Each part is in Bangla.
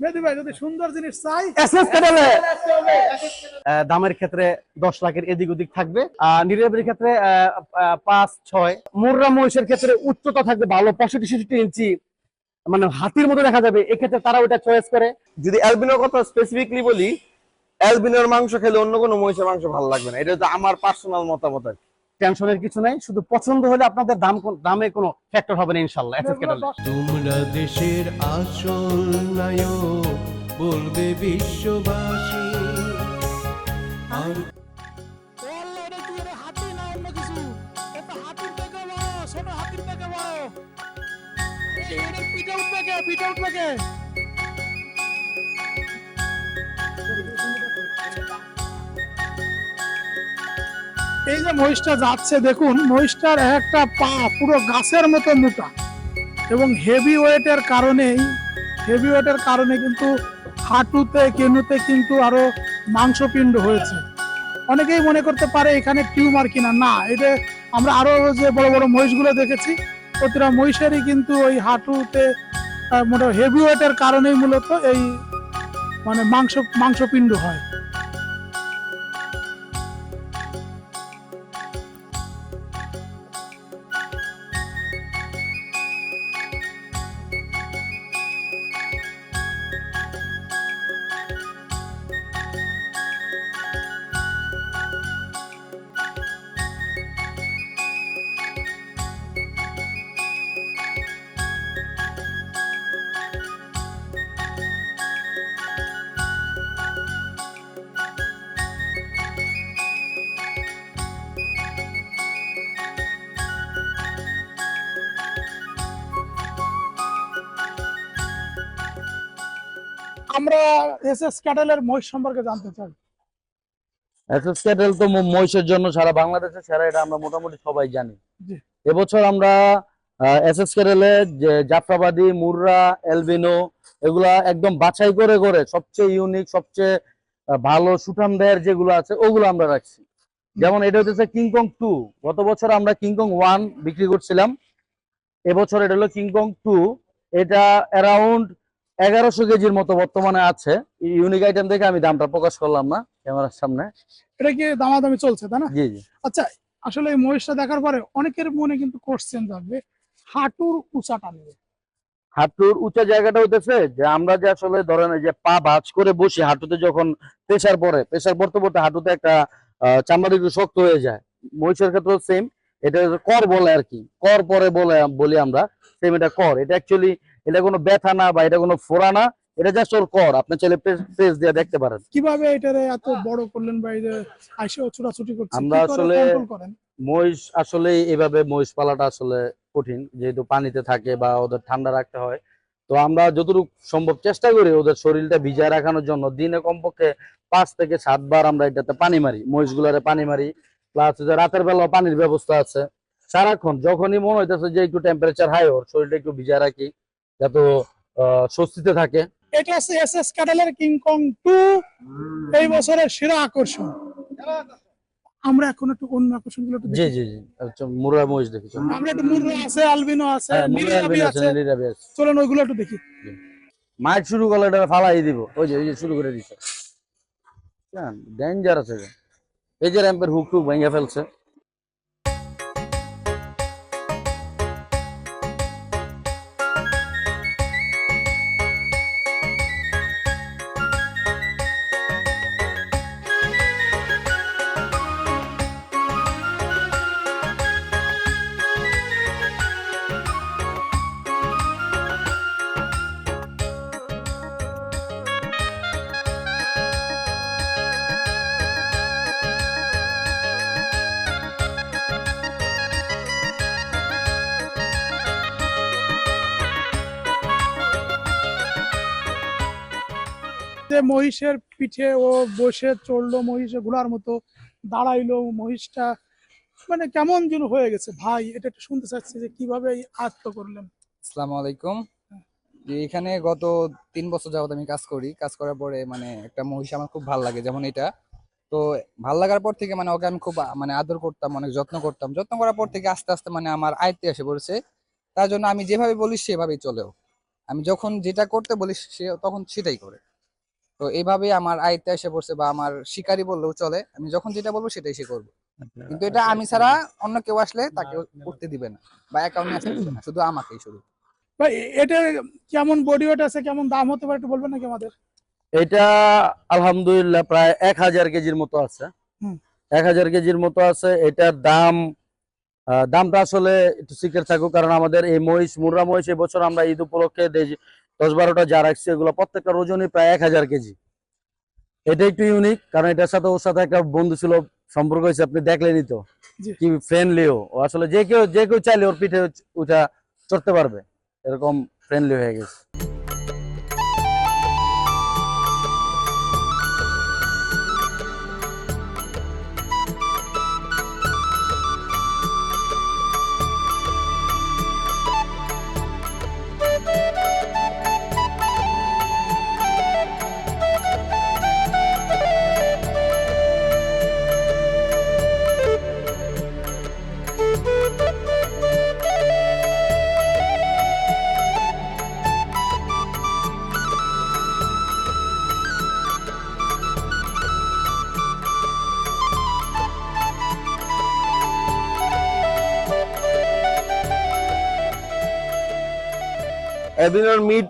মেহেদি ভাই যদি সুন্দর জিনিস চাই। এসএস কেবলে দামের ক্ষেত্রে দশ লাখের এদিক ওদিক থাকবে। আর নিরাপদের ক্ষেত্রে আহ, আহ, পাঁচ ছয়। মুর্রা মহিষের ক্ষেত্রে উচ্চতা থাকবে ভালো পঁয়ষট্টি ছেষট্টি ইঞ্চি। মানে হাতির মতো দেখা যাবে এক্ষেত্রে তারা ওটা চয়েস করে। যদি অ্যালবিনোর কথা স্পেসিফিকলি বলি অ্যালবিনোর মাংস খেলে অন্য কোনো মহিষের মাংস ভালো লাগবে না। এটা হচ্ছে আমার পার্সোনাল মতামত আর কি। টেনশনের কিছু নাই শুধু পছন্দ হলে আপনাদের দাম কোন- দামে কোনো ফ্যাক্টর হবে না ইনশাল্লাহ এসএস কেবলে তোমরা দেশের আসল নায়ক বলবে বিশ্ববাসী। আর এই যে মহিষটা যাচ্ছে, দেখুন, মহিষটার একটা পা পুরো গাছের মতো মোটা এবং হেভি ওয়েটের কারণেই হেভি ওয়েটের কারণে কিন্তু হাঁটুতে, কেনুতে কিন্তু আরও মাংসপিণ্ড হয়েছে। অনেকেই মনে করতে পারে এখানে টিউমার কিনা। না, এটা আমরা আরও যে বড় বড় মহিষগুলো দেখেছি, প্রতিটা মহিষেরই কিন্তু ওই হাঁটুতে মোটা হেভি ওয়েটের কারণেই মূলত এই মানে মাংস, মাংসপিণ্ড হয়। আমরা এস এস ক্যাটেলের মহিষ সম্পর্কে জানতে চাই। এসএস ক্যাটেল তো মহিষের জন্য সারা বাংলাদেশে সেরা এটা আমরা মোটামুটি সবাই জানি। এবছর আমরা এসএস ক্যাটেলে যে জাফরাবাদী মুর্রা এলবিনো এগুলা একদম বাছাই করে করে সবচেয়ে ইউনিক সবচেয়ে ভালো সুঠাম দেয়ের যেগুলো আছে ওগুলো আমরা রাখছি। যেমন এটা হচ্ছে কিংকং টু গত বছর আমরা কিংকং ওয়ান বিক্রি করছিলাম। এবছর এটা হলো কিংকং টু এটা অ্যারাউন্ড এগারোশো কেজির মতো বর্তমানে আছে। ইউনিক আইটেম দেখে আমি দামটা প্রকাশ করলাম না ক্যামেরার সামনে। এটা কি দামাদামি চলছে তাই না? জি জি। আচ্ছা আসলে এই মহিষটা দেখার পরে অনেকের মনে কিন্তু কোশ্চেন থাকবে হাঁটুর উঁচাটা নেবে হাঁটুর উঁচা জায়গাটা হইতেছে যে আমরা যে আসলে ধরেন এই যে পা ভাঁজ করে বসি হাঁটুতে যখন প্রেসার পড়ে প্রেসার পড়তে পড়তে হাঁটুতে একটা চামড়া একটু শক্ত হয়ে যায়। মহিষের ক্ষেত্রেও সেম এটা কর বলে আর কি। কর পরে বলে বলি আমরা সেম এটা কর। এটা অ্যাকচুয়ালি এটা কোনো ব্যথা না বা এটা কোনো ফোড়া না এটা জাস্ট ওর কর। আপনি চাইলে প্রেস দিয়ে দেখতে পারেন। কীভাবে এটারে এত বড় করলেন বা আইসেও ছোটাছুটি করছে? আমরা আসলে- মহিষ আসলে এভাবে মহিষ পালাটা আসলে কঠিন যেহেতু পানিতে থাকে বা ওদের ঠান্ডা রাখতে হয়। তো আমরা যতটুকু সম্ভব চেষ্টা করি ওদের শরীরটা ভিজায় রাখানোর জন্য। দিনে কমপক্ষে পাঁচ থেকে সাতবার আমরা এটাতে পানি মারি মহিষগুলারে পানি মারি। প্লাস রাতের বেলা পানির ব্যবস্থা আছে। সারাক্ষণ যখনই মনে হইতেছে যে একটু টেম্পারেচার হাই ওর শরীরটা একটু ভিজায় রাখি। যাতে স্বস্তিতে থাকে। এটা হচ্ছে এস এস ক্যাটেলের কিংকং টু। এই বছরের সেরা আকর্ষণ। আমরা এখন একটু অন্য আকর্ষণগুলো জি। জি জি। আচ্ছা মুরা মহিষ দেখি চলুন। আমরা একটু মুররা আছে আলবিনো আছে হ্যাঁ মুরা নীলাবি আছে আছে। নীলাবি আছে। চলুন ওইগুলো একটু দেখি। মাইক শুরু করলে এটা ফালাই দিব। ওই যে ওই যে শুরু করে দিছে। ডেঞ্জার আছে। এই যে র্যাম্পের হুক টুক ভেঙে ফেলছে। যে মহিষের পিঠে ও বসে চলল মহিষে ঘোড়ার মতো, দাঁড়াইলো মহিষটা। মানে কেমন যেন হয়ে গেছে। ভাই, এটা একটু শুনতে চাচ্ছি যে কীভাবে আয়ত্ত করলেন। আসসালামু আলাইকুম। এখানে গত তিন বছর যাবত আমি কাজ করি। কাজ করার পরে মানে একটা মহিষ আমার খুব ভালো লাগে, যেমন এটা। তো ভালো লাগার পর থেকে মানে ওকে আমি খুব মানে আদর করতাম, অনেক যত্ন করতাম। যত্ন করার পর থেকে আস্তে আস্তে মানে আমার আয়ত্তে এসে পড়েছে। তার জন্য আমি যেভাবে বলি সেভাবেই চলেও। আমি যখন যেটা করতে বলি সে তখন সেটাই করে। তো এইভাবে আমার আয়ত্তে এসে পড়ছে বা আমার শিকারি বললেও চলে। আমি যখন যেটা বলব সেটাই সে করবে। কিন্তু এটা আমি ছাড়া অন্য কেউ আসলে তাকে উঠতে দিবে না বা অ্যাকাউন্টে আসতে দিবে না। শুধু আমাকেই শুধু। ভাই এটা কেমন বডি ওয়েট আছে? কেমন দাম হতে পারে একটু বলবেন নাকি আমাদের? এটা আলহামদুলিল্লাহ প্রায় এক হাজার কেজির মতো আছে। এক হাজার কেজির মতো আছে। এটার দাম দামটা আসলে একটু সিকের থাকুক কারণ আমাদের এই মহিষ মুর্রা মহিষ এবছর আমরা ঈদ উপলক্ষে দেশ- বারোটা যা রাখছি এগুলো প্রত্যেকটা ওজনই প্রায় এক হাজার কেজি। এটা একটু ইউনিক কারণ এটার সাথে ওর সাথে একটা বন্ধু ছিল সম্পর্ক হয়েছে আপনি দেখলেনই তো। কি ফ্রেন্ডলিও ও। আসলে যে কেউ যে কেউ চাইলে ওর পিঠে উঠা চড়তে পারবে। এরকম ফ্রেন্ডলি হয়ে গেছে।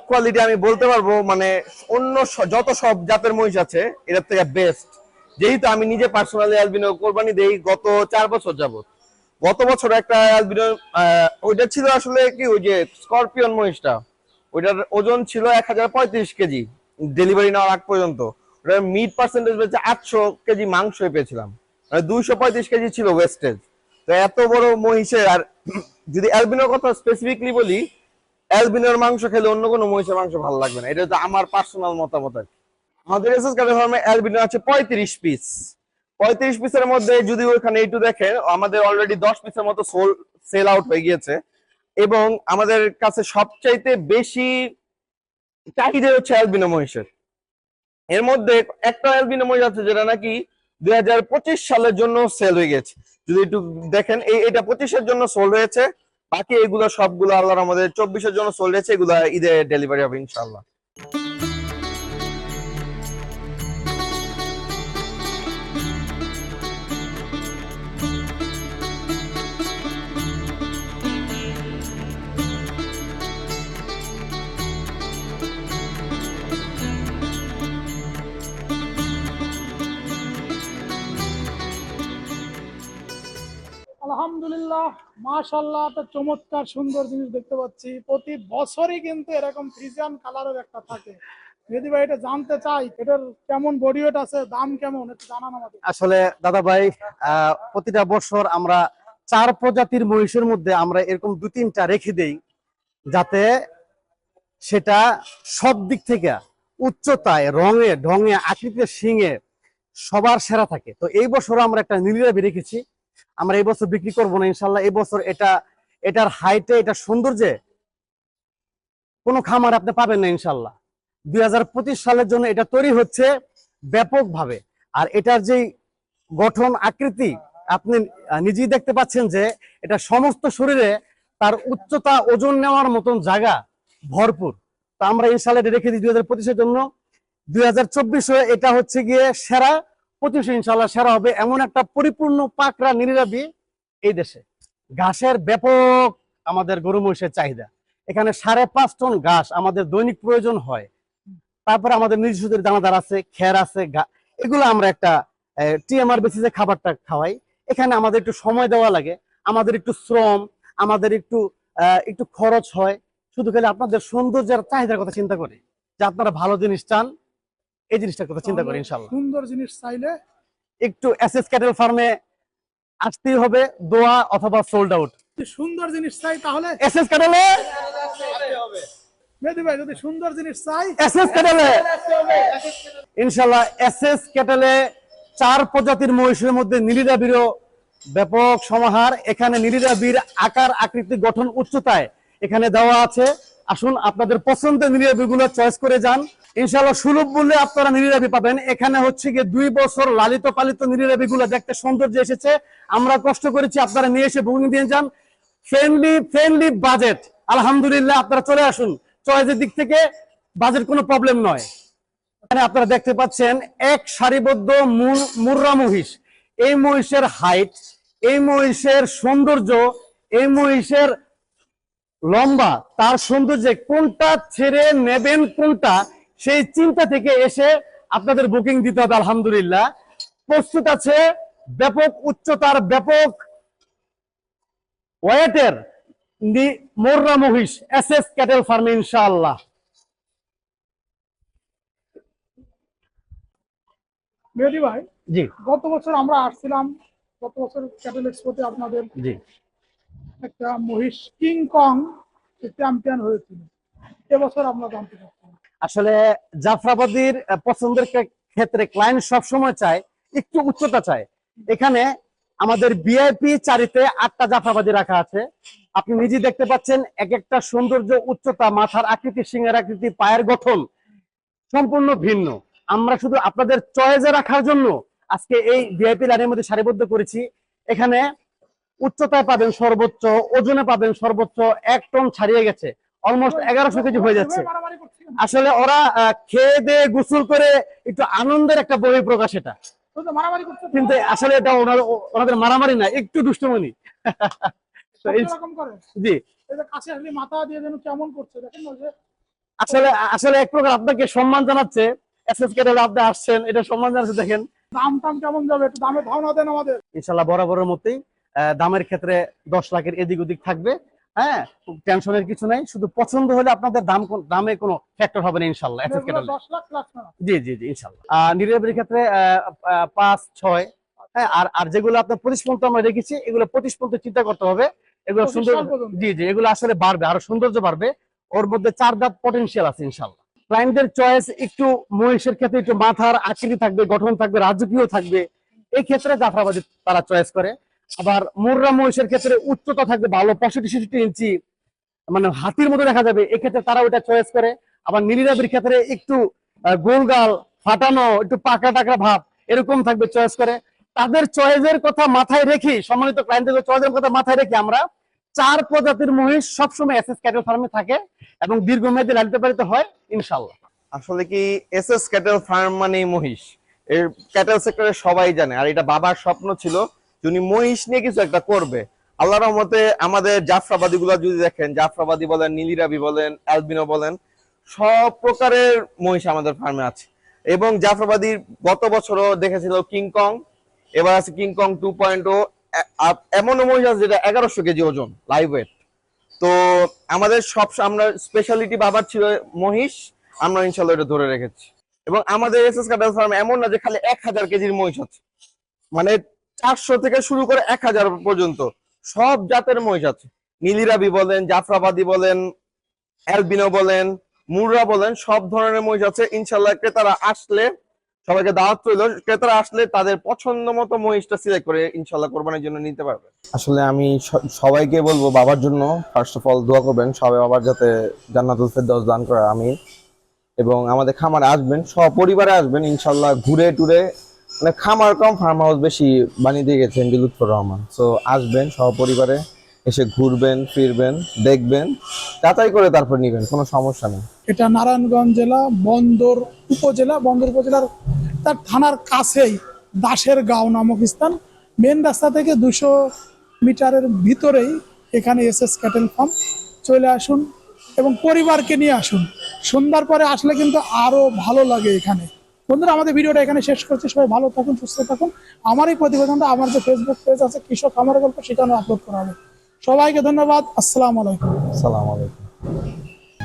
কোয়ালিটি আমি বলতে পারব মানে অন্য যত সব জাতের মহিষ আছে, এটার থেকে বেস্ট যেহেতু আমি নিজে পার্সোনালি অ্যালবিনো কোরবানি দেই গত চার বছর যাবত গত বছর একটা অ্যালবিনো ওইটা ছিল আসলে কি, ওই যে মহিষটা, ওইটার ওজন ছিল এক হাজার পঁয়ত্রিশ কেজি ডেলিভারি নেওয়ার আগ পর্যন্ত। ওটার মিট পার্সেন্টেজ বেঁচে আটশো কেজি মাংস পেয়েছিলাম। মানে দুইশো পঁয়ত্রিশ কেজি ছিল ওয়েস্টেজ তো এত বড় মহিষের, আর যদি অ্যালবিনোর কথা স্পেসিফিকলি বলি অ্যালবিনোর মাংস খেলে অন্য কোনো মহিষের মাংস ভালো লাগবে না। এটা হচ্ছে আমার পার্সোনাল মতামত আর। আমাদের এসএস কার্ডে ফার্মে অ্যালবিনো আছে পঁয়ত্রিশ পিস পঁয়ত্রিশ পিসের মধ্যে যদি ওখানে একটু দেখেন, আমাদের অলরেডি দশ পিসের মতো সোল সেল আউট হয়ে গিয়েছে। এবং আমাদের কাছে সবচাইতে বেশি চাহিদা হচ্ছে অ্যালবিনো মহিষের। এর মধ্যে একটা অ্যালবিনো মহিষ আছে যেটা নাকি দুই হাজার পঁচিশ সালের জন্য সেল হয়ে গেছে। যদি একটু দেখেন, এই এটা পঁচিশের জন্য সোল হয়েছে। বাকি এগুলো সবগুলো আল্লাহর আমাদের চব্বিশের জন্য চলেছে এগুলো ঈদে ডেলিভারি হবে ইনশাল্লাহ মাশাল্লাহ একটা চমৎকার সুন্দর জিনিস দেখতে পাচ্ছি। প্রতি বছরই কিন্তু এরকম ফ্রিজিয়ান কালারের একটা থাকে। যদি ভাই এটা জানতে চাই, এটার কেমন বডি ওয়েট আছে, দাম কেমন, একটু জানান আমাদের আসলে দাদা ভাই প্রতিটা বছর আমরা চার প্রজাতির মহিষের মধ্যে আমরা এরকম দু তিনটা রেখে দেই, যাতে সেটা সব দিক থেকে উচ্চতায়, রঙে, ঢঙে, আকৃতিতে, শিঙে সবার সেরা থাকে। তো এই বছর আমরা একটা নীলাবি রেখেছি। আমরা এই বছর বিক্রি করব না, ইনশাল্লাহ এই বছর এটা, এটার হাইটে এটা সৌন্দর্যে কোনো খামার আপনি পাবেন না, ইনশাল্লাহ। দুই সালের জন্য এটা তৈরি হচ্ছে ব্যাপকভাবে। আর এটার যেই গঠন আকৃতি, আপনি নিজেই দেখতে পাচ্ছেন যে এটা সমস্ত শরীরে তার উচ্চতা, ওজন নেওয়ার মতন জায়গা ভরপুর। তো আমরা ইনশাল্লাহ এটা রেখে দিই দুই হাজার পঁচিশের জন্য। দুই হাজার এটা হচ্ছে গিয়ে সেরা পঁচিশে ইনশাল্লাহ সেরা হবে। এমন একটা পরিপূর্ণ পাকড়া নিরাবি এই দেশে। ঘাসের ব্যাপক আমাদের গরু মহিষের চাহিদা। এখানে সাড়ে পাঁচ টন ঘাস আমাদের দৈনিক প্রয়োজন হয়। তারপরে আমাদের নিজস্ব দানাদার আছে, খের আছে এগুলো আমরা একটা টিএমআর বেসিসে খাবারটা খাওয়াই। এখানে আমাদের একটু সময় দেওয়া লাগে। আমাদের একটু শ্রম, আমাদের একটু একটু খরচ হয়। শুধু খালি আপনাদের সৌন্দর্যের চাহিদার কথা চিন্তা করে। যে আপনারা ভালো জিনিস চান এই জিনিসটার কথা চিন্তা করি ইনশাল্লাহ সুন্দর জিনিস চাইলে একটু এসএস ক্যাটেল ফার্মে আসতেই হবে দোয়া অথবা সোল্ড আউট সুন্দর জিনিস চাই তাহলে এসএস ক্যাটেলে মেহেদি ভাই যদি সুন্দর জিনিস চাই এসএস ক্যাটেলে ইনশাল্লাহ এসএস ক্যাটেলে চার প্রজাতির মহিষের মধ্যে নীলিরাবিরও ব্যাপক সমাহার। এখানে নীলিরাবির আকার আকৃতি গঠন উচ্চতায় এখানে দেওয়া আছে। আসুন আপনাদের পছন্দের নীলিরাবিগুলো চয়েস করে যান। ইনশাল্লাহ সুলভ মূল্যে আপনারা নীলিরাবি পাবেন। এখানে হচ্ছে গিয়ে দুই বছর লালিত পালিত নীলিরাবিগুলো দেখতে সৌন্দর্য এসেছে। আমরা কষ্ট করেছি আপনারা নিয়ে এসে বুকিং দিয়ে যান। Friendly friendly budget. আলহামদুলিল্লাহ, আপনারা চলে আসুন। চয়েসের দিক থেকে বাজেট কোনো প্রবলেম নয়। এখানে আপনারা দেখতে পাচ্ছেন, এক সারিবদ্ধ মুর্রা মহিষ। এই মহিষের হাইট এই মহিষের সৌন্দর্য, এই মহিষের লম্বা, তার সৌন্দর্যে কোনটা ছেড়ে নেবেন, কোনটা সেই চিন্তা থেকে এসে আপনাদের বুকিং দিতে হবে আলহামদুলিল্লাহ। প্রস্তুত আছে ব্যাপক উচ্চতার ব্যাপক ওয়েটের মোররা মহিষ এস এস ক্যাটেল ফার্মে ইনশাআল্লাহ। মেহেদি ভাই জি। গত বছর আমরা আসছিলাম গত বছর ক্যাটেল এক্সপোতে আপনাদের জি। একটা মহিষ কিং কং চ্যাম্পিয়ন হয়েছিল। এবছর আমরা জানতে পারছি আসলে জাফরাবাদীর পছন্দের ক্ষেত্রে ক্লায়েন্ট সবসময় চায়, একটু উচ্চতা চায়। এখানে আমাদের বিআইপি চারিতে আটটা জাফরাবাদী রাখা আছে। আপনি নিজে দেখতে পাচ্ছেন, এক একটা সৌন্দর্য, উচ্চতা, মাথার আকৃতি, সিংহের আকৃতি, পায়ের গঠন সম্পূর্ণ ভিন্ন। আমরা শুধু আপনাদের চয়েসে রাখার জন্য আজকে এই ভিআইপি লাইনের মধ্যে সারিবদ্ধ করেছি। এখানে উচ্চতায় পাবেন সর্বোচ্চ, ওজনে পাবেন সর্বোচ্চ এক টন ছাড়িয়ে গেছে। অলমোস্ট এগারোশো কেজি হয়ে যাচ্ছে। আসলে ওরা খেয়ে দিয়ে গোসল করে একটু আনন্দের একটা বই প্রকাশ এটা। কিন্তু আসলে এটা ওনাদের মারামারি না একটু দুষ্টমনি। জি। আসলে আসলে এক প্রকার আপনাকে সম্মান জানাচ্ছে আপনি আসছেন এটা সম্মান জানাচ্ছে দেখেন। দাম টাম কেমন যাবে? একটু দামে ধারণা দেন আমাদের। ইনশাল্লাহ বরাবরের মতোই আহ, দামের ক্ষেত্রে দশ লাখের এদিক ওদিক থাকবে। হ্যাঁ টেনশনের কিছু নাই। শুধু পছন্দ হলে আপনাদের দাম দামে কোনো ফ্যাক্টর হবে না ইনশাল্লাহ জি জি জি ইনশাল্লাহ। আহ, নিরাপদের ক্ষেত্রে পাঁচ ছয় হ্যাঁ আর আর যেগুলো আপনার পঁচিশ পর্যন্ত আমরা রেখেছি এগুলো পঁচিশ পর্যন্ত চিন্তা করতে হবে। এগুলো সুন্দর জি জি এগুলো আসলে বাড়বে আরও সৌন্দর্য বাড়বে। ওর মধ্যে চার দাঁত পটেনশিয়াল আছে ইনশাল্লাহ। ক্লায়েন্টদের চয়েস একটু মহিষের ক্ষেত্রে একটু মাথার আকৃতি থাকবে গঠন থাকবে রাজকীয় থাকবে। এই ক্ষেত্রে জাফরাবাদী তারা চয়েস করে। আবার মুর্রা মহিষের ক্ষেত্রে উচ্চতা থাকবে ভালো পঁয়ষট্টি ছেষট্টি ইঞ্চি মানে হাতির মতো দেখা যাবে। এক্ষেত্রে তারা ওটা চয়েস করে। আবার নীলিরাবির ক্ষেত্রে একটু গোলগাল, ফাটানো, একটু পাকা টাকা ভাব, এরকম থাকবে চয়েস করে। তাদের চয়েসের কথা মাথায় রেখে, সম্মানিত ক্লায়েন্টদের চয়েসের কথা মাথায় রেখে আমরা চার প্রজাতির মহিষ সবসময় এস এস ক্যাটেল ফার্মে থাকে এবং দীর্ঘমেয়াদী লালিত পালিত হয় ইনশাল্লাহ আসলে কি এস এস ক্যাটেল ফার্ম মানে মহিষ? এর ক্যাটেল সেক্টরে সবাই জানে। আর এটা বাবার স্বপ্ন ছিল যে উনি মহিষ নিয়ে কিছু একটা করবে। আল্লাহর রহমতে আমাদের জাফরাবাদী গুলা যদি দেখেন, জাফরাবাদী বলেন নীলিরাবি বলেন, অ্যালবিনো বলেন, সব প্রকারের মহিষ আমাদের ফার্মে আছে। এবং জাফরাবাদীর গত বছরও দেখেছিল কিংকং এবার আছে কিংকং টু পয়েন্ট ও এমনও মহিষ আছে যেটা এগারোশো কেজি ওজন লাইভ ওয়েট তো আমাদের সব, আমরা স্পেশালিটি বাবার ছিল মহিষ আমরা ইনশাল্লাহ এটা ধরে রেখেছি। এবং আমাদের এস এস কাটাল ফার্ম এমন না যে খালি এক হাজার কেজির মহিষ আছে। মানে চারশো থেকে শুরু করে এক হাজার পর্যন্ত। সব জাতের মহিষ আছে। নীলিরাবি বলেন, জাফরাবাদী বলেন, অ্যালবিনো বলেন, মুররা বলেন, সব ধরনের মহিষ আছে। ইনশাল্লাহ ক্রেতারা আসলে, সবাইকে দাওয়াত রইল, ক্রেতারা আসলে তাদের পছন্দ মতো মহিষটা সিলেক্ট করে ইনশাল্লাহ কোরবানির জন্য নিতে পারবে। আসলে আমি সবাইকে বলব, বাবার জন্য ফার্স্ট অফ অল দোয়া করবেন, সবাই বাবার যাতে জান্নাতুল ফেরদৌস দান করে আমি এবং আমাদের খামারে আসবেন, সপরিবারে আসবেন ইনশাল্লাহ ঘুরে টুরে মানে খামার কম ফার্ম হাউস বেশি বানিয়ে দিয়ে গেছেন লুৎফর রহমান। সো আসবেন সপরিবারে এসে ঘুরবেন, ফিরবেন, দেখবেন, যাচাই করে তারপর নিবেন, কোনো সমস্যা নেই। এটা নারায়ণগঞ্জ জেলা, বন্দর উপজেলা, বন্দর উপজেলার তার থানার কাছেই দাসের গাঁও নামক স্থান। মেন রাস্তা থেকে দুশো মিটারের ভিতরেই এখানে এস এস ক্যাটেল ফার্ম। চলে আসুন এবং পরিবারকে নিয়ে আসুন। সন্ধ্যার পরে আসলে কিন্তু আরও ভালো লাগে এখানে। বন্ধুরা আমাদের ভিডিওটা এখানে শেষ করছি। সবাই ভালো থাকুন সুস্থ থাকুন। আমার এই প্রতিবেদনটা আমার যে ফেসবুক পেজ আছে কৃষক আমার গল্প সেখানে আপলোড করা হবে। সবাইকে ধন্যবাদ। আসসালাম আলাইকুম। আসসালাম আলাইকুম।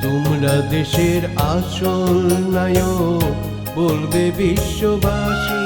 তোমরা দেশের আসল নায়ক বলবে বিশ্ববাসী।